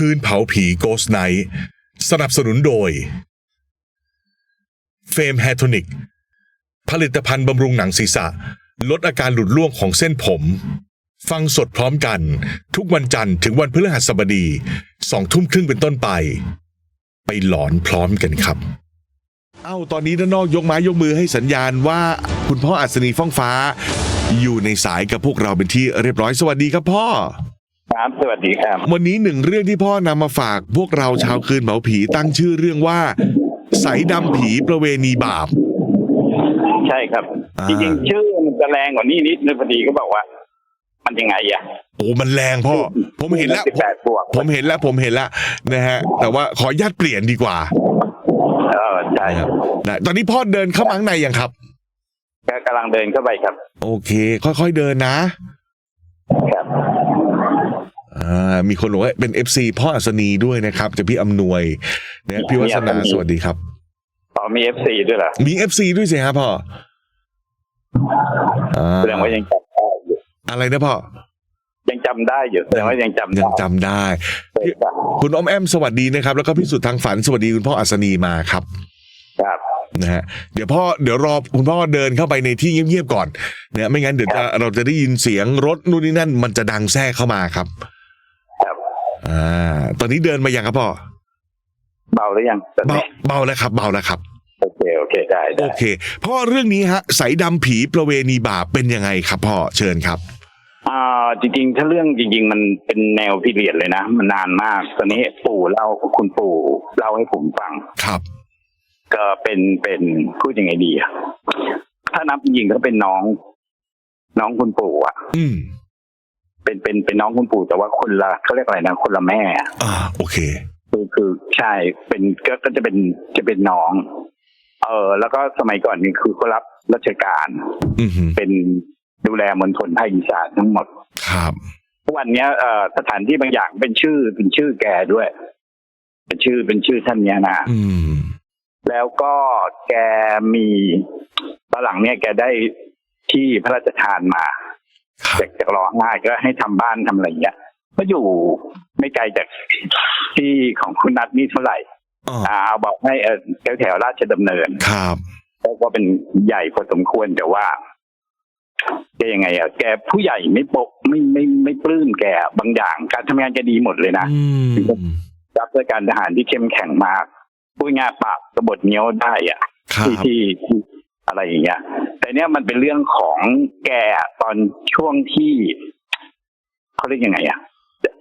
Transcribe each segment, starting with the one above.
คืนเผาผีโกสไนท์สนับสนุนโดยเฟมแฮทอนิกผลิตภัณฑ์บำรุงหนังศีรษะ ลดอาการหลุดร่วงของเส้นผม ฟังสดพร้อมกัน ทุกวันจันทร์ถึงวันพฤหัสบดีสองทุ่มครึ่งเป็นต้นไป ไปหลอนพร้อมกันครับ เอ้าตอนนี้ด้านนอกยกไม้ยกมือให้สัญญาณว่าคุณพ่ออัศนีฟ้องฟ้า อยู่ในสายกับพวกเราเป็นที่เรียบร้อยสวัสดีครับพ่อ ครับสวัสดีครับ วันนี้หนึ่งเรื่องที่พ่อนำมาฝากพวกเราชาวคืนเหมาผีตั้งชื่อเรื่องว่า ใสดำผีประเวณีบาป ใช่ครับ อ่า จริงๆชื่อมันจะแรงกว่านี้นิดนึงพอดีก็บอกว่า มันยังไงอะโอ้มันแรงพ่อ ผมเห็นแล้ว สิบแปดบวกผมเห็นแล้วผมเห็นแล้วนะฮะ แต่ว่าขออนุญาตเปลี่ยนดีกว่าเออใช่นะครับนะตอนนี้พ่อเดินเข้ามาข้างในยังครับ ก็กำลังเดินเข้าไปครับ โอเค ค่อยๆเดินนะ ครับอ่า มีคนบอกว่าเป็น FC พ่ออัศนีด้วยนะครับจากพี่อำนวยนะพี่วัฒนาสวัสดีครับอ๋อมีเอฟซีด้วยเหรอมี FC ด้วยสิครับพ่ออ่าแสดงว่ายังจำได้อยู่อะไรนะพ่อยังจำได้อยู่แสดงว่ายังจำยัได้งจำได้ครับคุณอ้อมแอมสวัสดีนะครับ แล้วก็พี่สุดทางฝันสวัสดีคุณพ่ออัศนีมาครับ ครับนะฮะเดี๋ยวพ่อเดี๋ยวรอคุณพ่อเดินเข้าไปในที่เงียบๆก่อนเนี่ยไม่งั้นเดี๋ยวจะเราจะได้ยินเสียงรถนู่นนี่นั่น มันจะดังแทรกเข้ามาครับครับ อ่า ตอนนี้เดินมายังครับพ่อ เบาหรือยังตอนเบานี้เบาแล้วครับ เบาแล้วครับ โอเค โอเค ได้โอได้เค พ่อเรื่องนี้ฮะใสดำผีประเวณีบาปเป็นยังไงครับพ่อ เชิญครับอ่าจริงๆ ถ้าเรื่องจริง ๆ มันเป็นแนวพิเรียดเลยนะ มันนานมาก ตอนนี้ปู่เล่าคุณปู่เล่าให้ผมฟัง ครับ ก็เป็นเป็นพูดยังไงดีอะถ้านับจริงๆก็เป็นน้อง น้องคุณปู่อะอืม เป็นเป็นเป็นน้องคุณปู่แต่ว่าคนละเขาเรียกอะไรนะคนละแม่อะอ่า โอเค คือคือใช่เป็นก็ก็จะเป็นจะเป็นน้อง เออ แล้วก็สมัยก่อนนี่คือเขารับราชการ อือหือเป็นดูแลมณฑลภาคอีสานทั้งหมด ครับ ทุกวันเนี้ยเอ่อสถานที่บางอย่างเป็นชื่อเป็นชื่อแกด้วย เป็นชื่อเป็นชื่อท่านเนี้ยนะ อืม แล้วก็แกมีตอนหลังเนี่ยแกได้ที่พระราชทานมา ครับจากจากรอห้าก็ให้ทำบ้านทำอะไรอย่างเงี้ยก็อยู่ไม่ไกลจากที่ของคุณนัทนี่เท่าไหร่อ๋ออ่าเอาบอกให้เออแถวแถวราชดำเนินครับแล้วก็เป็นใหญ่พอสมควรแต่ว่าแกยังไงอะแกผู้ใหญ่ไม่ปกไม่ไม่ไม่ปลื้มแกบางอย่าง การทำงานแกดีหมดเลยนะอืมรับราชการทหารที่เข้มแข็งมากพูดง่ายๆปราบกบฏเงี้ยวได้อะครับที่ที่ที่ อะไรอย่างเงี้ย แต่เนี้ยมันเป็นเรื่องของแกตอนช่วงที่เขาเรียกยังไงอะ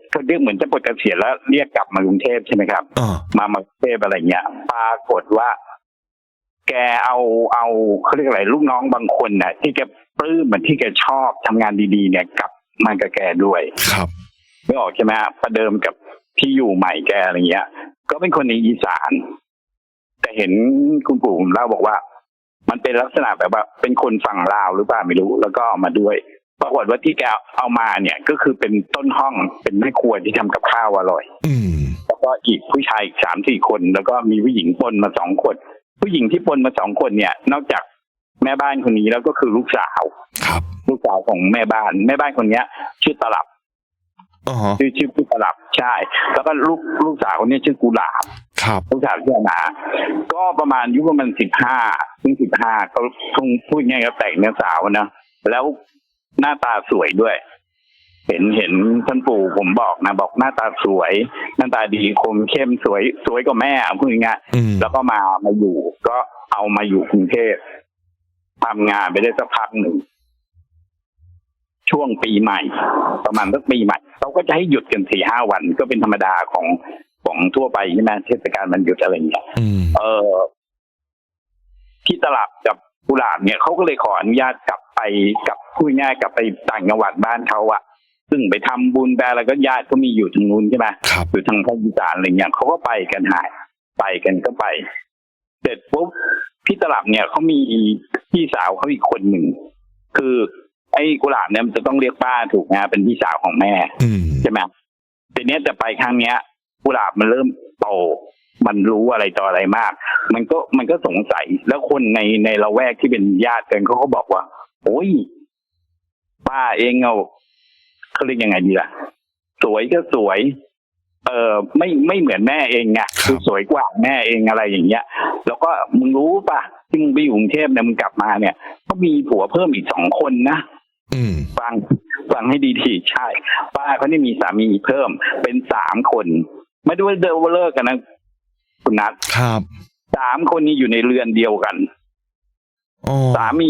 เขาเรียกเหมือนจะปลดเกษียณแล้วเรียกกลับมากรุงเทพใช่ไหมครับอ๋อมามากรุงเทพอะไรเงี้ยปรากฏว่า แกเอาเอาเขาเรียกอะไรลูกน้องบางคนน่ะ ที่แกปลื้มเหมือนที่แกชอบทำงานดีๆ เนี่ยกลับมากับแกด้วยครับไม่ออกใช่ไหมฮะประเดิมกับที่อยู่ใหม่แกอะไรเงี้ย ก็เป็นคนในอีสาน แต่เห็นคุณปู่ผมเล่าบอกว่า มันเป็นลักษณะแบบว่าเป็นคนฝั่งลาวหรือเปล่าไม่รู้ แล้วก็เอามาด้วย ปรากฏว่าที่แกเอามาเนี่ยก็คือเป็นต้นห้องเป็นแม่ครัวที่ทำกับข้าวอร่อย อืมแล้วก็อีกผู้ชายอีกสามสี่คน แล้วก็มีผู้หญิงปนมาสองคน ผู้หญิงที่ปนมาสองคนเนี่ย นอกจากแม่บ้านคนนี้แล้วก็คือลูกสาวครับลูกสาวของแม่บ้าน แม่บ้านคนเนี้ย ชื่อตลับอ๋อชื่อชื่อพี่ตลับใช่ แล้วก็ลูกลูกสาวคนนี้ชื่อกุหลาบ ครับลูกสาวชื่อหนาก็ประมาณอายุประมาณสิบห้าถึงสิบห้าก็คงพูดง่ายก็แต่งเนื้อสาวนะแล้วหน้าตาสวยด้วย เห็นเห็นท่านปู่ผมบอกนะ บอกหน้าตาสวย หน้าตาดีคมเข้มสวย สวยกว่าแม่อะพูดง่ายๆอืมแล้วก็มามาอยู่ ก็เอามาอยู่กรุงเทพทำงานไปได้สักพักหนึ่งช่วงปีใหม่ ประมาณสักปีใหม่เขาก็จะให้หยุดกันสี่ห้าวันก็เป็นธรรมดาของ ของทั่วไปใช่ไหมเทศกาลมันหยุดอะไรอย่างเงี้ยอืมเออที่ตลาดกับกุหลาบเนี่ยเขาก็เลยขออนุญาตกลับไปกลับพูดง่ายๆกลับไปต่างจังหวัดบ้านเขาอะซึ่งไปทำบุญไปอะไรก็ญาติก็มีอยู่ทางนู้นใช่ไหมครับอยู่ทางภาคอีสานอะไรเงี้ยเขาก็ไปกันหายไปกันก็ไป เสร็จปุ๊บพี่ตลับเนี่ยเขามีพี่สาวเขาอีกคนหนึ่งคือไอ้กุหลาบเนี่ยมันจะต้องเรียกป้าถูกไหมเป็นพี่สาวของแม่อืมใช่ไหมทีเนี้ยจะไปครั้งเนี้ย กุหลาบมันเริ่มโตมันรู้อะไรต่ออะไรมาก มันก็มันก็สงสัย แล้วคนในในละแวกที่เป็นญาติกันเขาก็บอกว่า โอ้ยป้าเองเอาเขาเรียกยังไงดีล่ะ สวยก็สวย เออไม่ไม่เหมือนแม่เองไงครับคือสวยกว่าแม่เองอะไรอย่างเงี้ย แล้วก็มึงรู้ป่ะที่มึงไปอยู่กรุงเทพเนี่ยมึงกลับมาเนี่ย ก็มีผัวเพิ่มอีกสองคนนะอืมฟังฟังให้ดีๆใช่ ป้าเขาได้มีสามีเพิ่มเป็นสามคน ไม่ได้ว่าเดินว่าเลิกกันนะคุณนัทครับสามคนนี้อยู่ในเรือนเดียวกันอ๋อสามี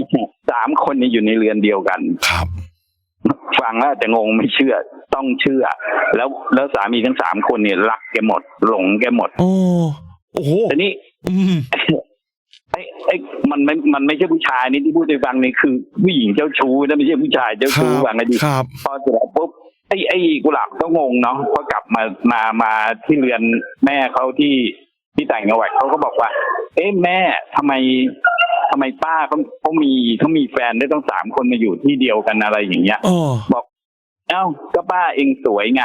สามคนนี้อยู่ในเรือนเดียวกัน ครับ ฟังแล้วอาจจะงงไม่เชื่อ ต้องเชื่อ แล้วแล้วสามีทั้งสามคนเนี่ยรักแกหมด หลงแกหมดโอ้โอ้โหแต่นี่อืมไอ้ไอ้มันไม่มันไม่ใช่ผู้ชายนี่ที่พูดให้ฟังนี่คือผู้หญิงเจ้าชู้นะไม่ใช่ผู้ชายเจ้าครัชู้บฟังให้ดีครับพอเสร็จแล้วปุ๊บ ไอ้ไอ้กุหลาบก็งงเนาะพอกลับมามามาที่เรือนแม่เขาที่ที่ต่างจังหวัดเขาก็บอกว่า เอ๊ะแม่ทำไมทำไมป้าเขาเขามีเขามีแฟนได้ต้องสามคนมาอยู่ที่เดียวกันอะไรอย่างเงี้ยอ๋อบอก เอ้าก็ป้าเองสวยไง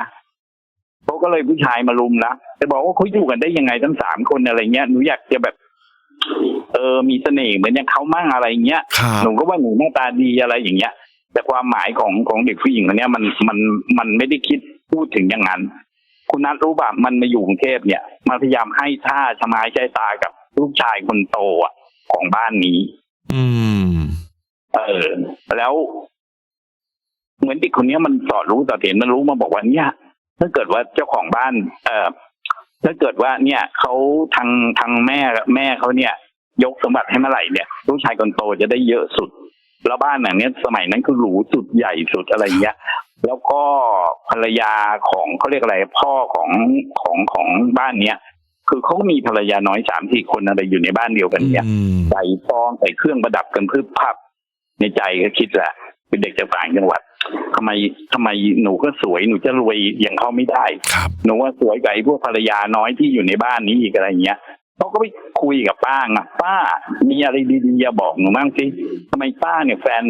เขาก็เลยผู้ชายมารุมนะแต่บอกว่าเขาอยู่กันได้ยังไงทั้งสามคนอะไรเงี้ยหนูอยากจะแบบ เออมีเสน่ห์เหมือนอย่างเขามั่งอะไรเงี้ยครับหนูก็ว่าหนูหน้าตาดีอะไรอย่างเงี้ย แต่ความหมายของของเด็กผู้หญิงคนเนี้ยมันมันมันไม่ได้คิดพูดถึงอย่างนั้น คุณนัทรู้ป่ะมันมาอยู่กรุงเทพเนี่ยมันพยายามให้ท่าชะมายใจตากับลูกชายคนโตอะ ของบ้านนี้ อืม เออ แล้ว เหมือนเด็กคนเนี้ยมันสอดรู้สอดเห็นมันรู้มาบอกว่าเนี่ยถ้าเกิดว่าเจ้าของบ้าน เออถ้าเกิดว่าเนี่ยเขาทางทางแม่แม่เขาเนี่ย ยกสมบัติให้เมื่อไหร่เนี่ย ลูกชายคนโตจะได้เยอะสุด แล้วบ้านหลังเนี้ยสมัยนั้นคือหรูสุดใหญ่สุดอะไรเงี้ย แล้วก็ภรรยาของเขาเรียกอะไรพ่อของของของบ้านเนี้ยคือเขาก็มีภรรยาน้อยสามสี่คนอะไรอยู่ในบ้านเดียวกันเนี่ยอืมใส่ฟองใส่เครื่องประดับกันพืบพับ ในใจก็คิดแหละเป็นเด็กจากต่างจังหวัดทำไมทำไมหนูก็สวยหนูจะรวยอย่างเขาไม่ได้ครับหนูว่าสวยกว่าไอ้พวกภรรยาน้อยที่อยู่ในบ้านนี้อีกอะไรเงี้ย เขาก็ไปคุยกับป้าไงป้ามีอะไรดีๆอย่าบอกหนูบ้างสิทำไมป้าเนี่ยแฟน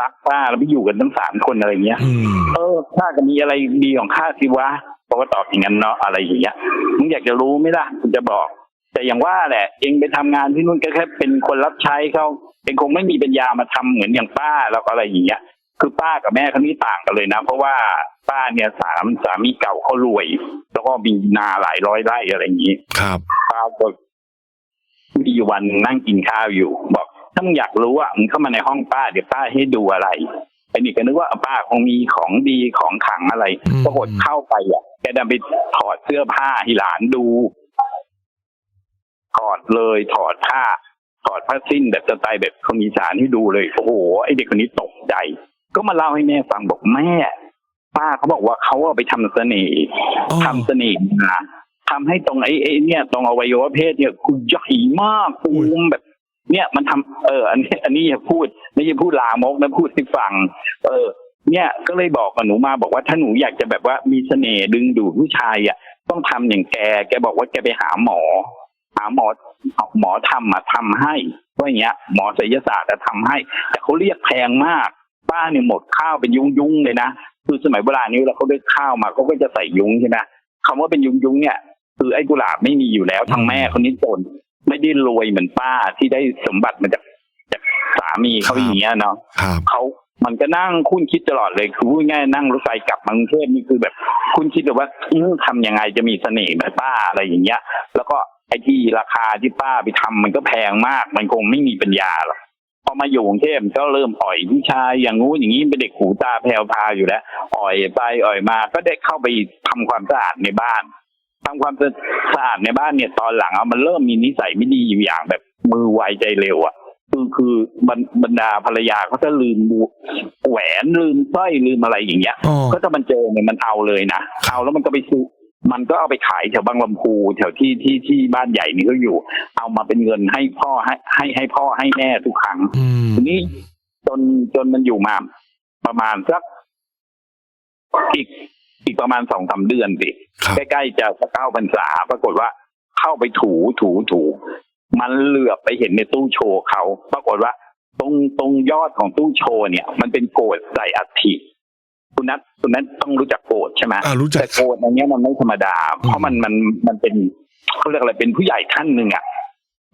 รักป้าแล้วไปอยู่กันทั้งสามคนอะไรเงี้ยอืมเออข้าก็มีอะไรดีของข้าสิวะเขาก็ตอบอย่างนั้นเนาะอะไรอย่างเงี้ยมึงอยากจะรู้ไหมล่ะกูจะบอก แต่อย่างว่าแหละ เองไปทำงานที่นู่นก็แค่เป็นคนรับใช้เขาเองคงไม่มีปัญญามาทำเหมือนอย่างป้าแล้วก็อะไรอย่างเงี้ยคือป้ากับแม่เขานี่ต่างกันเลยนะ เพราะว่าป้าเนี่ยสามสามีเก่าเขารวย แล้วก็มีนาหลายร้อยไร่อะไรอย่างงี้ ครับป้าก็ มีอยู่วันนั่งกินข้าวอยู่ บอกถ้ามึงอยากรู้อะมึงเข้ามาในห้องป้าเดี๋ยวป้าให้ดูอะไรไอ้นี่ก็นึกว่าป้าคงมีของดีของขลังอะไรอืมปรากฏเข้าไปอะแกดันไปถอดเสื้อผ้าให้หลานดู ถอดเลยถอดผ้า ถอดผ้าสิ้นแบบสไตล์แบบคนอีสานให้ดูเลยโอ้โหไอเด็กคนนี้ตกใจ ก็มาเล่าให้แม่ฟังบอกแม่ ป้าเขาบอกว่าเขาเอาไปทำเสน่ห์อ๋อทำเสน่ห์มา ทำให้ตรงไอ้ไอ้เนี่ย ตรงอวัยวะเพศเนี่ยคือใหญ่มากปูมแบบ เนี่ยมันทำเออ อันนี้อันนี้อย่าพูด ไม่ใช่พูดลามกนะพูดให้ฟัง เออ เนี่ยก็เลยบอกกับหนูมาบอกว่าถ้าหนูอยากจะแบบว่ามีเสน่ห์ดึงดูดผู้ชายอะ ต้องทำอย่างแก แกบอกว่าแกไปหาหมอ หาหมอหมอทำอะทำให้ว่าอย่างเงี้ย หมอศิลศาสตร์จะทำให้ แต่เขาเรียกแพงมากป้าเนี่ยหมดข้าวเป็นยุงยุ้งๆเลยนะคือสมัยโบราณนี้เวลาเขาได้ข้าวมาเขาก็จะใส่ยุ้งใช่ไหมคำว่าเป็นยุ้งยุ้งๆเนี่ย คือไอ้กุหลาบไม่มีอยู่แล้วทางแม่คนนี้จนไม่ได้รวยเหมือนป้าที่ได้สมบัติมาจากจากสามีเขาอย่างเงี้ยเนาะครับเขามันก็นั่งคุ้นคิดตลอดเลยคือพูดง่ายๆนั่งรถไฟกลับมากรุงเทพนี่คือแบบ คุ้นคิดแบบว่าอื้อทำยังไงจะมีเสน่ห์แบบป้าอะไรอย่างเงี้ย แล้วก็ไอ้ที่ราคาที่ป้าไปทำมันก็แพงมาก มันคงไม่มีปัญญาหรอกพอมาอยู่กรุงเทพก็เริ่มอ่อยผู้ชายอย่างงู้นอย่างนี้เป็นเด็กหูตาแผ่วพราวอยู่แล้วอ่อยไปอ่อยมาก็ได้เข้าไปทำความสะอาดในบ้าน ทำความสะอาดในบ้านเนี่ยตอนหลังอะมันเริ่มมีนิสัยไม่ดีอยู่อย่างแบบมือไวใจเร็วอะคือคือบรรบรรดาภรรยาเขาจะลืมบูแหวนลืมสร้อยลืมอะไรอย่างเงี้ยอ๋อก็จะมันเจอเนี่ยมันเอาเลยนะเอาแล้วมันก็ไปซื้อมันก็เอาไปขายแถวบางลำพูแถวที่ที่ที่บ้านใหญ่นี่ก็อยู่ เอามาเป็นเงินให้พ่อให้ให้ให้พ่อให้แม่ทุกครั้งอืมทีนี้จนจนมันอยู่มาประมาณสักอีก อีกประมาณสองสามเดือนสิครับใกล้ๆจะเก้าพรรษาปรากฏว่าเข้าไปถูถูถู มันเหลือบไปเห็นในตู้โชว์เขา ปรากฏว่า ตรงตรงยอดของตู้โชว์เนี่ย มันเป็นโกดใส่อัฐิคุณนัทคุณนัทต้องรู้จักโกดใช่ไหมอ่ารู้จักแต่โกดอันเนี้ยมันไม่ธรรมดา เพอืราะมมันมันมันเป็นเขาเรียกอะไรเป็นผู้ใหญ่ท่านหนึ่งอะ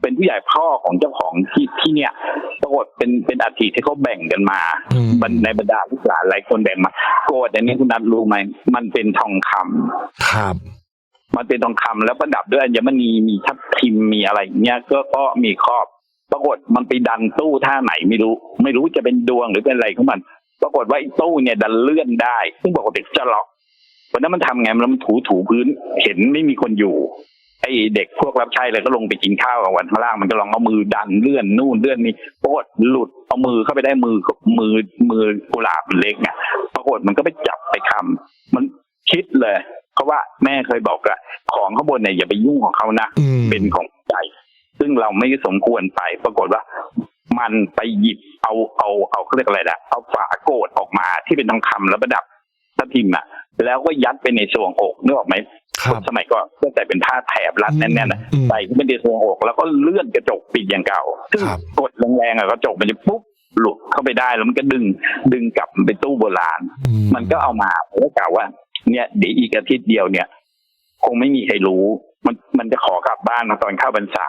เป็นผู้ใหญ่พ่อของเจ้าของที่ที่เนี่ยปรากฏเป็นเป็นอัฐิที่เขาแบ่งกันมาอืม บรรในบรรดาลูกหลานหลายคนแบ่งมาโกดอันนี้คุณนัทรู้ไหมมันเป็นทองคำครับมันเป็นทองคำแล้วประดับด้วยอัญมณีมีทับทิมมีอะไรอย่างเงี้ยก็ก็มีครอบ ปรากฏมันไปดันตู้ท่าไหนไม่รู้ ไม่รู้จะเป็นดวงหรือเป็นอะไรของมัน ปรากฏว่าไอ้ตู้เนี่ยดันเลื่อนได้ ซึ่งปกติจะล็อกวันนั้นมันทำไงมันถูถูพื้นเห็นไม่มีคนอยู่ ไอ้เด็กพวกรับใช้เลยก็ลงไปกินข้าวกับวันข้างล่างมันก็ลองเอามือดันเลื่อนนู่นเลื่อนนี่ปรากฏหลุดเอามือเข้าไปได้มือมือมือกุหลาบเล็กอะปรากฏมันก็ไปจับไปคำมันคิดเลยเพราะว่าแม่เคยบอกอะของข้างบนเนี่ยอย่าไปยุ่งของเขานะอืมเป็นของใจ ซึ่งเราไม่สมควรไป ปรากฏว่ามันไปหยิบเอาเอาเอาเขาเรียกอะไรนะเอาฝาโกดออกมาที่เป็นทองคำแล้วประดับทับทิมอะแล้วก็ยัดไปในสวงอกนึกออกไหม ครับสมัยก่อนก็ใส่เป็นผ้าแถบรัดแน่นๆนะอืมใส่เข้าไปในสวงอกแล้วก็เลื่อนกระจกปิดอย่างเก่าซึ่งครับกดแรงๆอะกระจกมันจะปุ๊บหลุดเข้าไปได้แล้วมันก็ดึงดึงกลับไปตู้โบราณอืมันก็เอามาผมก็กล่าวว่า เนี่ยเดี๋ยวอีกอาทิตย์เดียวเนี่ย คงไม่มีใครรู้ มันมันจะขอกลับบ้านมาตอนเข้าพรรษา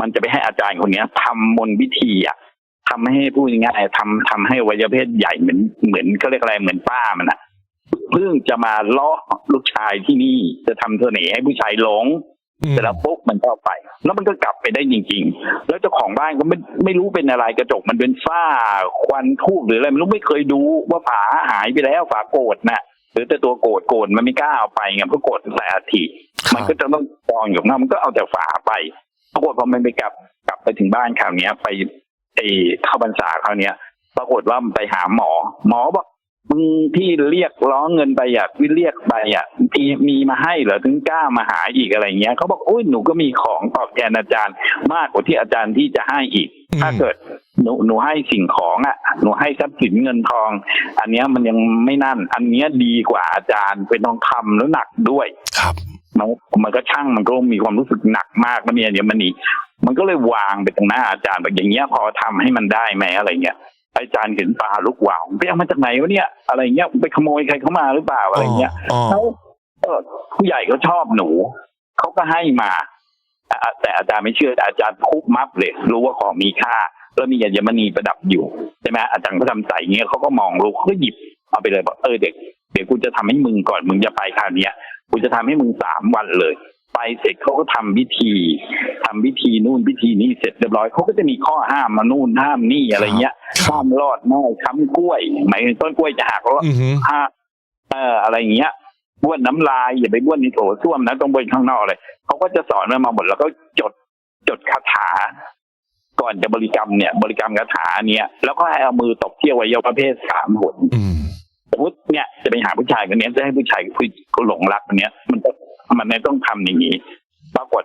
มันจะไปให้อาจารย์คนเนี้ยทำมนต์วิธีอะทำให้พูดง่ายๆทำทำให้อวัยวะเพศใหญ่เหมือนเหมือนเขาเรียกอะไรเหมือนป้ามันอะ เพิ่งจะมาล่อลูกชายที่นี่จะทำเสน่ห์ให้ผู้ชายหลงอืมเสร็จแล้วปุ๊บมันก็เอาไป แล้วมันก็กลับไปได้จริง ๆ แล้วเจ้าของบ้านก็ไม่ไม่รู้เป็นอะไรกระจกมันเป็นฝ้าควันทูบหรืออะไรไม่รู้ไม่เคยดูว่าฝาหายไปแล้วฝาโกดน่ะหรือแต่ตัวโกดโกดมันไม่กล้าเอาไปไงเพราะโกดใส่อาทิมันก็จะต้องกองอยู่ข้างนอกมันก็เอาแต่ฝาไปปรากฏพอมันไปกลับกลับไปถึงบ้านคราวเนี้ย ไปไอ้เข้าพรรษาคราวเนี้ย ปรากฏว่ามันไปหาหมอ หมอบอกมึง ที่เรียกร้องเงินไปอะที่เรียกไปอะที่มีมาให้เหรอถึงกล้ามาหาอีกอะไรเงี้ยเขาบอกโอ้ยหนูก็มีของตอบแทนอาจารย์ มากกว่าที่อาจารย์ที่จะให้อีกอืมถ้าเกิดหนูหนูให้สิ่งของอะหนูให้ทรัพย์สินเงินทอง อันเนี้ยมันยังไม่นั่น อันเนี้ยดีกว่าอาจารย์เป็นทองคำแล้วหนักด้วยครับมันมันก็ช่างมันก็มีความรู้สึกหนักมากนะเนี่ยเดี๋ยวมันนี่มันก็เลยวางไปตรงหน้าอาจารย์แบบอย่างเงี้ยพอทำให้มันได้ไหมอะไรเงี้ย อาจารย์เห็นตาลุกวาวไปเอามาจากไหนวะเนี่ย อะไรเงี้ยไปขโมยใครเข้ามาหรือเปล่าอะไรเงี้ยอ๋อเขาเออผู้ใหญ่ก็ชอบหนูเขาก็ให้มาอะแต่อาจารย์ไม่เชื่อแต่อาจารย์คุบมับเลยรู้ว่าของมีค่า แล้วมีอัญมณีประดับอยู่ใช่ไหมอาจารย์ก็ทำใส่อย่างเงี้ยเขาก็มองลูกเขาก็หยิบเอาไปเลยบอกเออเด็กเดี๋ยวกูจะทำให้มึงก่อนมึงจะไปคราวเนี้ยกูจะทำให้มึงสามวันเลย ไปเสร็จเขาก็ทำพิธีทำพิธีนู่นพิธีนี่เสร็จเรียบร้อยเขาก็จะมีข้อห้ามมานู่นห้ามนี่อะไรเงี้ยครับห้ามรอดไม้ค้ำกล้วยหมายถึงต้นกล้วยจะหักแล้วอือหือห้ามเอออะไรอย่างเงี้ยบ้วนน้ำลายอย่าไปบ้วนในโถส้วมนะต้องบ้วนข้างนอกเลยเขาก็จะสอนมาหมดแล้วก็จดจดคาถา ก่อนจะบริกรรมเนี่ย บริกรรมคาถาเนี่ยแล้วก็ให้เอามือตบที่อวัยวะเพศสามหนอืมสมมติเนี่ยจะไปหาผู้ชายคนเนี้ยจะให้ผู้ชายผู้หลงรักคนเนี้ยมันต้อง มันไม่ต้องทำอย่างนี้ ปรากฏ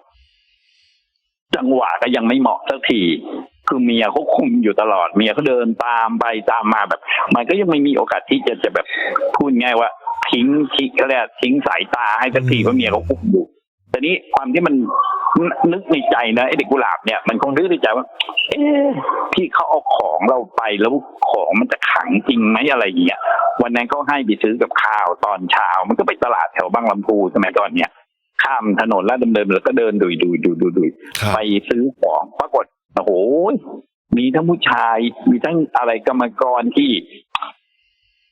จังหวะก็ยังไม่เหมาะสักที คือเมียเขาคุมอยู่ตลอด เมียเขาเดินตามไปตามมาแบบ มันก็ยังไม่มีโอกาสที่จะจะแบบพูดง่ายว่า ทิ้งทิ้งเขาเรียกทิ้งสายตาให้สักทีเพราะเมียเขาคุมอยู่แต่นี้ความที่มัน นึกในใจนะไอ้เด็กกุหลาบเนี่ยมันคงนึกในใจว่า เอ๊ะที่เขาเอาของเราไปแล้วของมันจะขังจริงไหมอะไรอย่างเงี้ยวันนั้นเขาให้ไปซื้อกับข้าวตอนเช้า มันก็ไปตลาดแถวบางลำพูสมัยก่อนเนี่ย ข้ามถนนแล้วดำเนินแล้วก็เดินดุยดุยดุยดุยดุยครับไปซื้อของปรากฏโอ้โหมีทั้งผู้ชาย มีทั้งอะไรกรรมกรที่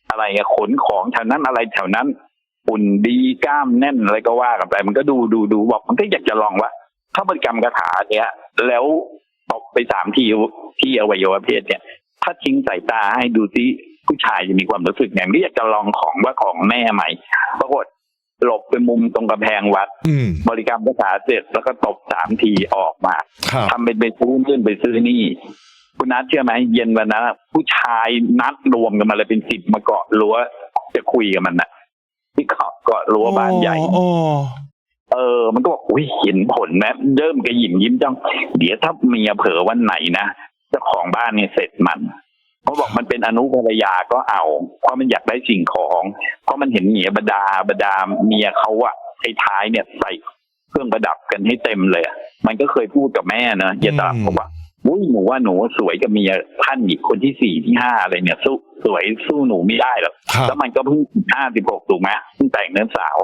อะไรอะขนของแถวนั้นอะไรแถวนั้นอุ่นดีกล้ามแน่นอะไรก็ว่ากันไป มันก็ดูดูดูบอกมันก็อยากจะลองว่า ถ้าบริกรรมคาถาเนี้ยแล้วตบไปสามทีที่อวัยวะเพศเนี่ย ถ้าทิ้งสายตาให้ดูซิผู้ชายจะมีความรู้สึกอย่างนี้อยากจะลองของว่าของแม่ใหม่ปรากฏหลบไปมุมตรงกำแพงวัดอืมบริกรรมคาถาเสร็จแล้วก็ตบสามทีออกมาครับทำเป็นไปซื้อนื่นไปซื้อนี่คุณนัทเชื่อไหมเย็นวันนั้นอะผู้ชายนัดรวมกันมาเลยเป็นสิบมาเกาะรั้วจะคุยกับมันน่ะที่เกาะเกาะรั้วบ้านใหญ่อ๋อ เออ มันก็บอกอุ้ยเห็นผลนะเริ่มกระหยิมยิ้มจัง เดี๋ยวถ้าเมียเผลอวันไหนนะเจ้าของบ้านเนี่ยเสร็จมันเขาบอกมันเป็นอนุภรรยาก็เอา เพราะมันอยากได้สิ่งของ เพราะมันเห็นเมียบดาบดาเมียเขาอะไอ้ท้ายเนี่ยใส่เครื่องประดับกันให้เต็มเลยอะมันก็เคยพูดกับแม่นะเยายตาบอกว่าอุ้ยหนูว่าหนูสวยกับเมียท่านอีกคนที่สี่ที่ห้าอะไรเนี่ยสู้สวยสู้หนูไม่ได้หรอกครับแล้วมันก็เพิ่งห้าสิบหกถูกไหมเพิ่งแต่งเนื้อสาว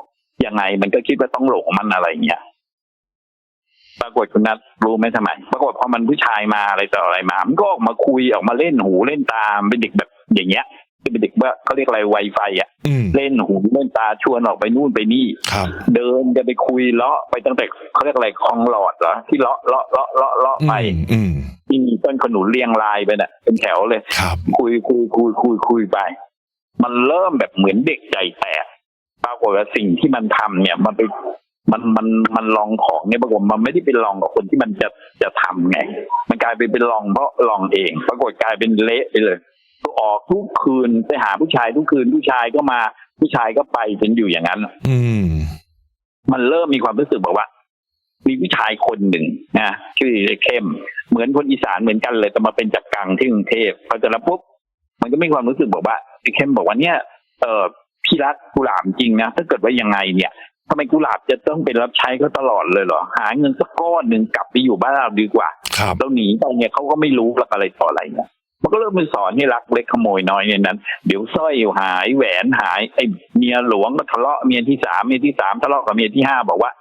ยังไงมันก็คิดว่าต้องหลงมันอะไรเงี้ยปรากฏคุณนัทรู้ไหมทำไมปรากฏพอมันผู้ชายมาอะไรต่ออะไรมา มันก็ออกมาคุยออกมาเล่นหูเล่นตามเป็นเด็กแบบอย่างเงี้ยเป็นเด็กว่าเขาเรียกอะไรไวไฟอะอืมเล่นหูเล่นตาชวนออกไปนู่นไปนี่ครับเดินจะไปคุยเลาะไปตั้งแต่เขาเรียกอะไรคลองหลอดเหรอที่เลาะเลาะเลาะเลาะเลาะอืไปมอืมที่มีต้นขนุนเรียงรายไปน่ะ เป็นแถวเลยครับคุยคุยคุยคุยคุยไป มันเริ่มแบบเหมือนเด็กใจแตก ปรากฏว่าสิ่งที่มันทำเนี่ย มันไปมันมันมันลองของเนี่ยปรากฏมันไม่ได้เป็นลองกับคนที่มันจะจะทำไง มันกลายเป็นเป็นลองเพราะลองเอง ปรากฏกลายเป็นเละไปเลยออกทุกคืนไปหาผู้ชายทุกคืนผู้ชายก็มาผู้ชายก็ไปจนอยู่อย่างนั้น อืม มันเริ่มมีความรู้สึกแบบว่า มีผู้ชายคนหนึ่งนะชื่อไอ้เข้ม เหมือนคนอีสานเหมือนกันเลยแต่มาเป็นจากกลางที่กรุงเทพพอจะรับปุ๊บมันก็มีความรู้สึกบอกว่าไอ้เข้มบอกว่าเนี่ยเออ พี่รักกุหลาบจริงนะถ้าเกิดว่ายังไงเนี่ยทำไมกุหลาบจะต้องเป็นรับใช้เขาตลอดเลยเหรอ หาเงินสักก้อนหนึ่งกลับไปอยู่บ้านเราดีกว่าครับเราหนีไปเนี่ยเขาก็ไม่รู้หลักอะไรต่ออะไรเนี่ยมันก็เริ่มไปสอนให้รักเล็กขโมยน้อยในนั้น เดี๋ยวสร้อยหายแหวนหายไอ้เมียหลวงก็ทะเลาะเมียที่สามเมียที่สามทะเลาะกับเมียที่ห้าบอกว่า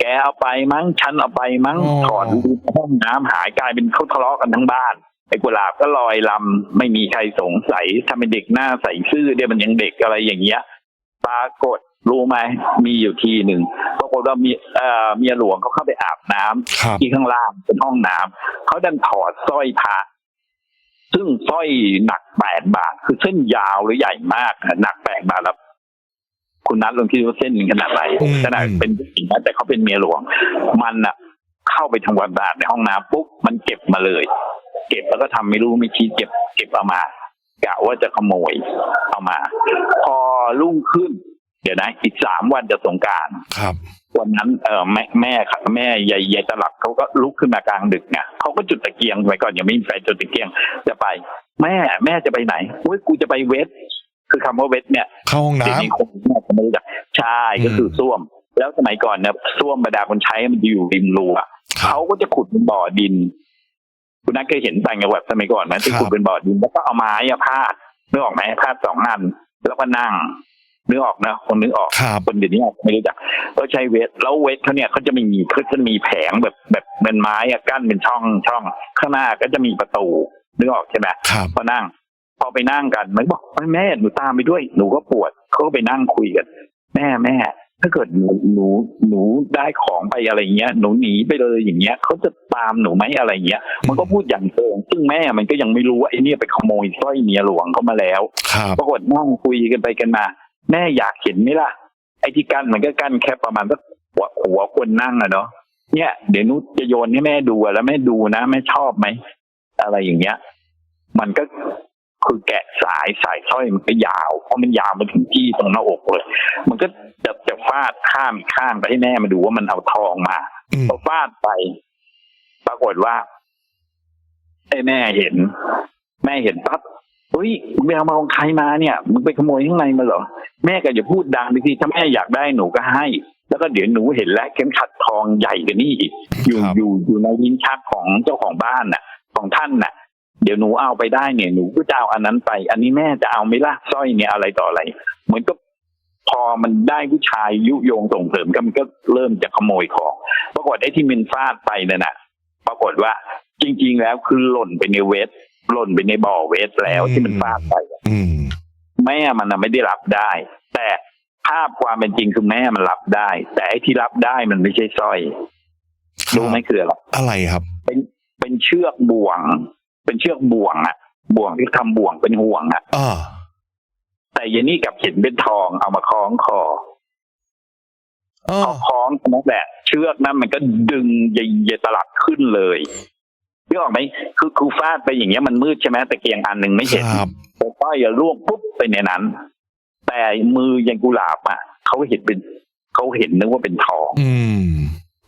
แกเอาไปมั้งฉันเอาไปมั้งอ๋อถอดดูห้องน้ำหายกลายเป็นเขาทะเลาะกันทั้งบ้าน ไอ้กุหลาบก็ลอยลำไม่มีใครสงสัยถ้าเป็นเด็กหน้าใสซื่อเดี๋ยวมันยังเด็กอะไรอย่างเงี้ย ปรากฏรู้ไหมมีอยู่ทีหนึ่งปรากฏว่ามีเอ่อเมียหลวงเขาเข้าไปอาบน้ำครับที่ข้างล่างเป็นห้องน้ำเขาดันถอดสร้อยพระซึ่งสร้อยหนักแปดบาท คือเส้นยาวหรือใหญ่มากอะหนักแปดบาทแล้วคุณนัทลองคิดว่าเส้นหนึ่งขนาดไหนอืมขนาดเป็นผู้หญิงนะแต่เขาเป็นเมียหลวง มันอะเข้าไปทำความสะอาดในห้องน้ำปุ๊บมันเก็บมาเลย เก็บแล้วก็ทำไม่รู้ไม่ชี้เก็บเก็บเอามากะว่าจะขโมยเอามา พอรุ่งขึ้น เดี๋ยวนะ อีกสามวันจะสงกรารครับวันนั้นเออแม่แม่ค่ะแม่ยายยายตลับเขาก็ลุกขึ้นมากลางดึกไงเขาก็จุดตะเกียงไว้ก่อนยังไม่มีไฟจุดตะเกียงจะไป แม่แม่จะไปไหนอุ้ยกูจะไปเวทคือคำว่าเวทเนี่ยเข้าห้องเดี๋ยวน้ำนี้คงแม่จะไม่รู้จักใช่ก็คือส้วม แล้วสมัยก่อนเนี่ยส้วมบรรดาคนใช้มันจะอยู่ริมรูอะครับเขาก็จะขุดเป็นบ่อดิน คุณนัทเคยเห็นต่างจังหวัดสมัยก่อนไหมที่ครับขุดเป็นบ่อดินแล้วก็เอาไม้อะพาดนึกออกไหมพาดสองอันแล้วก็นั่งนึกออกนะคนนึกออกครับคนเดี๋ยวนี้อาจจะไม่รู้จักก็ใช้เวทแล้วเวทเขาเนี่ยเขาจะไม่มีเขาจะมีแผงแบบแบบเป็นไม้อะกั้นเป็นช่องช่องข้างหน้าก็จะมีประตูนึกออกใช่ไหมครับพอนั่ง พอไปนั่งกันมันบอกเอ้ยแม่หนูตามไปด้วยหนูก็ปวดเขาก็ไปนั่งคุยกัน แม่แม่ ถ้าเกิดหนูหนูหนูได้ของไปอะไรเงี้ยหนูหนีไปเลยอย่างเงี้ยเขาจะตามหนูไหมอะไรเงี้ย มันก็พูดอย่างเดิมซึ่งแม่มันก็ยังไม่รู้ว่าไอ้เนี่ยไปขโมยสร้อยเมียหลวงเขามาแล้วครับปรากฏนั่งคุยกันไปกันมา แม่อยากเห็นไหมล่ะ ไอ้ที่กั้นมันก็กั้นแค่ประมาณสักหัวหัวคนนั่งอะเนาะเนี่ยเดี๋ยวนุชจะโยนให้แม่ดูอะแล้วแม่ดูนะแม่ชอบไหมอะไรอย่างเงี้ย มันก็ คือแกะสายสายสร้อยมันก็ยาว เพราะมันยาวมาถึงที่ตรงหน้าอกเลย มันก็จะจะฟาดข้ามอีกข้างไปให้แม่มาดูว่ามันเอาทองมาอืมพอฟาดไป ปรากฏว่าไอ้แม่เห็น แม่เห็นปั๊บเฮ้ยมึงไปเอามาของใครมาเนี่ย มึงไปขโมยข้างในมาเหรอ แม่ก็อย่าพูดดังไปทีถ้าแม่อยากได้หนูก็ให้ แล้วก็เดี๋ยวหนูเห็นแล้วเข็มขัดทองใหญ่กว่านี้อีกอยู่ครับอยู่อยู่ในลิ้นชักของเจ้าของบ้านน่ะ ของท่านน่ะ เดี๋ยวหนูเอาไปได้เนี่ยหนูก็จะเอาอันนั้นไป อันนี้แม่จะเอาไหม่ล่ะสร้อยเนี่ยอะไรต่ออะไร เหมือนก็พอมันได้ผู้ชายยุยงส่งเสริมกันมันก็เริ่มจะขโมยของปรากฏไอ้ที่มันฟาดไปนั่นน่ะปรากฏว่าจริง ๆ แล้วคือหล่นไปในเวทหล่นไปในบ่อเวทแล้วที่มันฟาดไปอืมแม่มันน่ะไม่ได้รับได้ แต่ภาพความเป็นจริงคือแม่มันรับได้ แต่ไอ้ที่รับได้มันไม่ใช่สร้อยรู้ไหมคืออะไรอะไรครับ เป็นเป็นเชือกบ่วง เป็นเชือกบ่วงอะบ่วงที่ทำบ่วงเป็นห่วงอะอ่าแต่เยนนี่กลับเห็นเป็นทองเอามาคล้องคออ่าพอคล้องนั่นแหละเชือกนั้นมันก็ดึงใยๆตลับขึ้นเลยนึกออกไหมคือคือฟาดไปอย่างเงี้ยมันมืดใช่ไหมตะเกียงอันหนึ่งไม่เห็นครับพอป้ายอะร่วงปุ๊บไปในนั้น แต่มือยังกุหลาบอะเขาเห็นเป็นเขาเห็นนึกว่าเป็นทอง อืม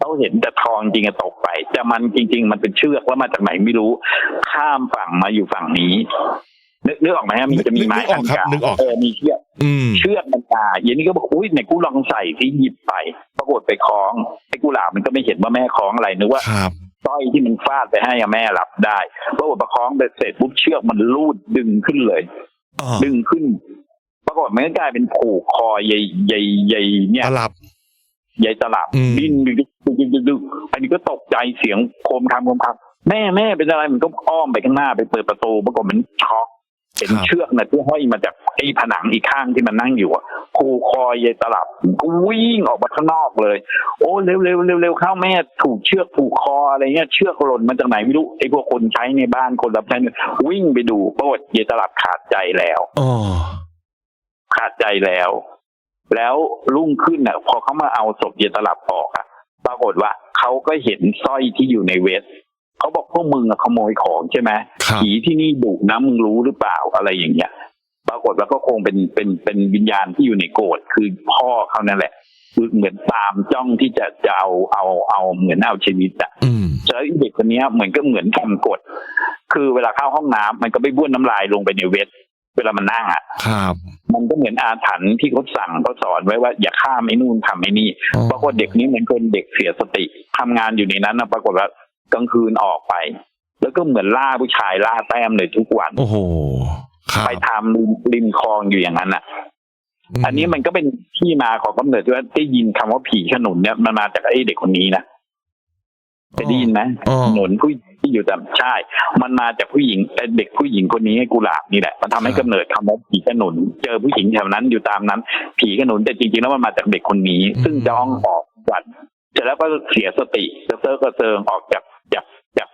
เขาเห็นแต่ทองจริงอะตกไป แต่มันจริง ๆ มันเป็นเชือกแล้วมาจากไหนไม่รู้ ข้ามฝั่งมาอยู่ฝั่งนี้นึกนึกออกไหมฮะมันจะมีไม้นึกออกครับอันกลางนึกออกเออมีเชือกอืมเชือกมันกาเย็นนี้ก็บอกอุ้ยไหนกูลองใส่ที่หยิบไป ปรากฏไปคล้องไอ้กุหลาบมันก็ไม่เห็นว่าแม่คล้องอะไรนึกว่าครับสร้อยที่มันฟาดไปให้อะแม่รับได้ปรากฏประคล้องไปเสร็จปุ๊บเชือกมันลูดดึงขึ้นเลยอ่าดึงขึ้น ปรากฏมันก็กลายเป็นผูกคอใหญ่ใหญ่ใหญ่เนี่ยตลับ ใหญ่ตลับอืมดิ้นดึกดึกดึกดึกดึกอันนี้ก็ตกใจเสียงโคมคำโคมคำแม่แม่เป็นอะไรมันก็อ้อมไปข้างหน้าไปเปิดประตูปรากฏมันช็อกเห็นครับเชือกนะที่ห้อยมาจากไอ้ผนังอีกข้างที่มันนั่งอยู่อะคูคอยยายตลับก็วิ่งออกมาข้างนอกเลย โอ้เร็วเร็วเร็วเร็วเข้าแม่ถูกเชือกผูกคออะไรเงี้ยเชือกหล่นมาจากไหนไม่รู้ไอ้พวกคนใช้ในบ้านคนรับใช้เนี่ยวิ่งไปดูปรากฏยายตลับขาดใจแล้วอ๋อขาดใจแล้ว แล้วรุ่งขึ้นน่ะ พอเขามาเอาศพเยนตลับออกอะปรากฏว่าเขาก็เห็นสร้อยที่อยู่ในเวทเขาบอกพวกมึงอะขโมยของใช่ไหมครับผีที่นี่ดุนะมึงรู้หรือเปล่าอะไรอย่างเงี้ย ปรากฏว่าก็คงเป็นเป็นเป็นวิญญาณที่อยู่ในโกรธคือพ่อเขานั่นแหละคือเหมือนตามจ้องที่จะจะเอาเอาเอาเหมือนเอาชีวิตอะอืมแล้วไอ้เด็กคนเนี้ยเหมือนก็เหมือนทำกฎคือเวลาเข้าห้องน้ำมันก็ไปบ้วนน้ำลายลงไปในเวท เวลามันนั่งอะครับมันก็เหมือนอาถรรพ์ที่เขาสั่งเขาสอนไว้ว่าอย่าข้ามไอ้นู่นทำไอ้นี่อ๋อปรากฏเด็กนี้เหมือนคนเด็กเสียสติทำงานอยู่ในนั้นนะปรากฏว่ากลางคืนออกไป แล้วก็เหมือนล่าผู้ชายล่าแต้มเลยทุกวัน โอ้โหครับไปทำริมริมคลองอยู่อย่างนั้นอะ อันนี้มันก็เป็นที่มาของกำเนิดที่ว่าได้ยินคำว่าผีขนุนเนี่ยมันมาจากไอ้เด็กคนนี้นะ เคยได้ยินไหมอ๋อขนุนผู้ที่อยู่แต่ใช่ มันมาจากผู้หญิงไอ้เด็กผู้หญิงคนนี้ให้กุหลาบนี่แหละ มันทำให้กำเนิดคำว่าผีขนุน เจอผู้หญิงแถวนั้นอยู่ตามนั้น ผีขนุนแต่จริงๆแล้วมันมาจากเด็กคนนี้ ซึ่งจ้องออกวันเสร็จแล้วก็เสียสติกระเซาะกระเซิงออกจากจากจาก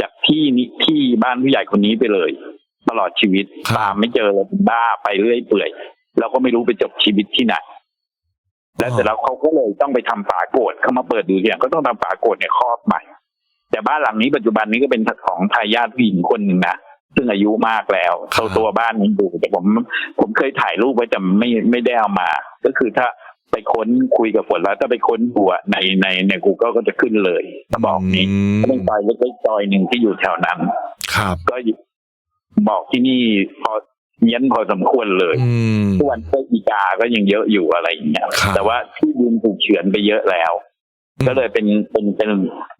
จากที่นี้ที่บ้านผู้ใหญ่คนนี้ไปเลย ตลอดชีวิตครับตามไม่เจอเลยเป็นบ้าไปเรื่อยเปื่อยเราก็ไม่รู้ไปจบชีวิตที่ไหน แล้วเสร็จแล้วเขาก็เลยต้องไปทำฝาโกรธเขามาเปิดดูเนี่ยก็ต้องทำฝาโกรธเนี่ยครอบใหม่แต่บ้านหลังนี้ปัจจุบันนี้ก็เป็นของทายาทผู้หญิงคนหนึ่งนะซึ่งอายุมากแล้วเขาตัวบ้านมันอยู่แต่ผมผมเคยถ่ายรูปไว้แต่ไม่ไม่ได้เอามา ก็คือถ้าไปค้นคุยกับฝนแล้วถ้าไปค้นดูอะในในใน Google ก็จะขึ้นเลยกระบอกนี้มเป็นซอยเล็กๆซอยหนึ่งที่อยู่แถวนั้น ครับ ก็บอกที่นี่พอ เงี้ยนพอสมควรเลยอืมทุกวันก็อีกาก็ยังเยอะอยู่อะไรอย่างเงี้ยครับแต่ว่าที่ดินถูกเฉือนไปเยอะแล้ว ก็เลยเป็นเป็นเป็น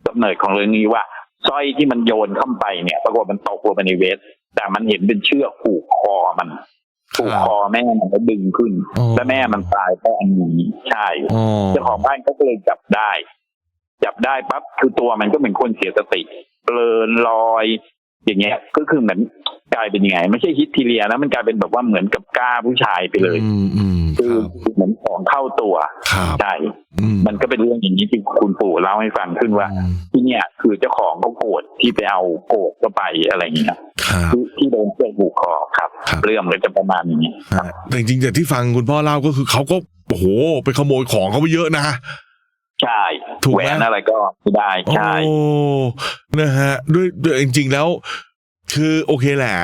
กำเนิดของเรื่องนี้ว่าสร้อยที่มันโยนเข้าไปเนี่ย ปรากฏมันตกลงไปในเวสแต่มันเห็นเป็นเชือกผูกคอมันผูกคอแม่มันแล้วดึงขึ้นอ๋อและแม่มันตายเพราะอันนี้ใช่อ๋อเจ้าของบ้านก็เลยจับได้ จับได้ปั๊บคือตัวมันก็เหมือนคนเสียสติเกลินลอย อย่างเงี้ย ก็คือเหมือนกลายเป็นยังไง ไม่ใช่ฮิตทีเรียนะมันกลายเป็นแบบว่าเหมือนกับกล้าผู้ชายไปเลยอืมอืมคือครับเหมือนของเข้าตัวครับใช่อืมมันก็เป็นเรื่องอย่างนี้ที่คุณปู่เล่าให้ฟังขึ้นว่า ที่เนี่ย คือเจ้าของเขาโกรธที่ไปเอาโกรธเข้าไปอะไรอย่างเงี้ยครับที่ที่โดนเชือกผูกคอครับครับ เรื่องมันจะประมาณนี้ฮะแต่จริงๆจากที่ฟังคุณพ่อเล่าก็คือเขาก็โอ้โหไปขโมยของเขาไปเยอะนะ ใช่ถูกไหมแหวนอะไรก็ไม่ได้ใช่โอ้นะฮะ ด้วยด้วยจริง ๆ แล้ว คือโอเคแหละ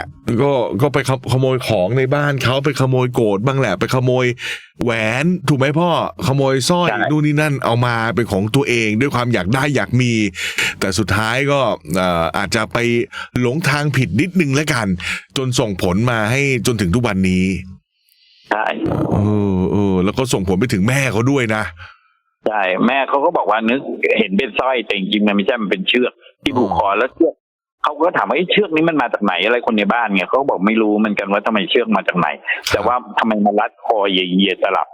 ก็ก็ไปขโขโมยของในบ้านเขาไปขโมยโกดบ้างแหละ ไปขโมยแหวนถูกไหมพ่อ ขโมยสร้อยใช่นู่นนี่นั่นเอามาเป็นของตัวเองด้วยความอยากได้อยากมี แต่สุดท้ายก็เอ่ออาจจะไปหลงทางผิดนิดนึงแล้วกัน จนส่งผลมาให้จนถึงทุกวันนี้ใช่เออเออแล้วก็ส่งผลไปถึงแม่เขาด้วยนะ ใช่แม่เขาก็บอกว่านึกเห็นเป็นสร้อยแต่จริงๆมันไม่ใช่มันเป็นเชือกที่ผูกคอแล้วเชือกเขาก็ถามว่าไอ้เชือกนี้มันมาจากไหนอะไรคนในบ้านเนี่ยเขาก็บอกไม่รู้เหมือนกันว่าทำไมเชือกมาจากไหน แต่ว่าทำไมมารัดคอเยียๆสลับ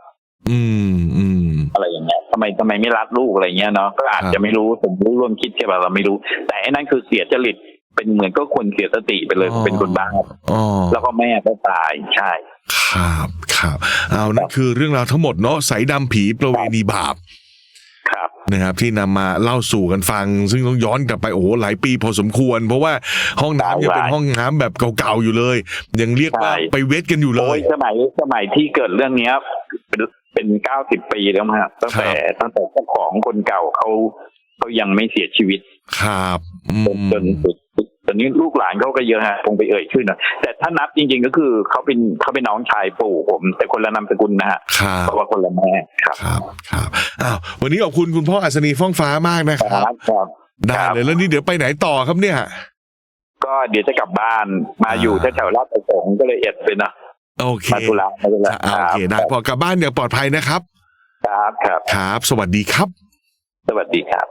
อืมอืมอะไรอย่างเงี้ยทำไมทำไมไม่รัดลูกอะไรเงี้ยเนาะก็อาจครัจะบไม่รู้ผมรู้ร่วมคิดใช่ป่ะเราไม่รู้ แต่ไอ้นั่นคือเสียจริตเป็นเหมือนก็คนเสียสติไปเลยเป็นคนบ้าอ๋อแล้วก็แม่ก็ตายใช่ครับครับเอานั่นคือเรื่องราวทั้งหมดเนาะสายดำผีประเวณีบาปครับ นะครับที่นำมาเล่าสู่กันฟัง ซึ่งต้องย้อนกลับไปโอ้โหหลายปีพอสมควร เพราะว่าห้องน้ำยังเป็นห้องน้ำแบบเก่าๆอยู่เลย ยังเรียกว่าใช่ไปเวทกันอยู่เลโอ้ยยสมัยสมัยที่เกิดเรื่องเนี้ยเป็นเป็นเก้าสิบปีแล้วมั้งฮะตั้งแต่ตั้งแต่เจ้าของคนเก่าเขาเขายังไม่เสียชีวิต ครับอืจนจนมต อนนี้ลูกหลานเขาก็เยอะฮะคงไปเอ่ยชื่อหน่อยแต่ถ้านับจริง ๆ ก็คือเขาเป็นเขาเป็นน้องชายปู่ผม แต่คนละนามสกุลนะฮะครับเพราะว่าคนละแม่ครับครับครับอ้าววันนี้ขอบคุณคุณพ่ออัศนีฟ้องฟ้ามากนะคครัรับบครับได้ครับเลยแล้วนี่เดี๋ยวไปไหนต่อครับเนี่ย ก็เดี๋ยวจะกลับบ้านมาอยู่อ่าแถวๆลาดประสงค์ก็เลยเอ็ดไปนะโอเคมาตุลามาตุลาอ่าโอเคได้พอกลับบ้านอย่างปลอดภัยนะครับ ครับครับครับ สวัสดีครับ สวัสดีครับ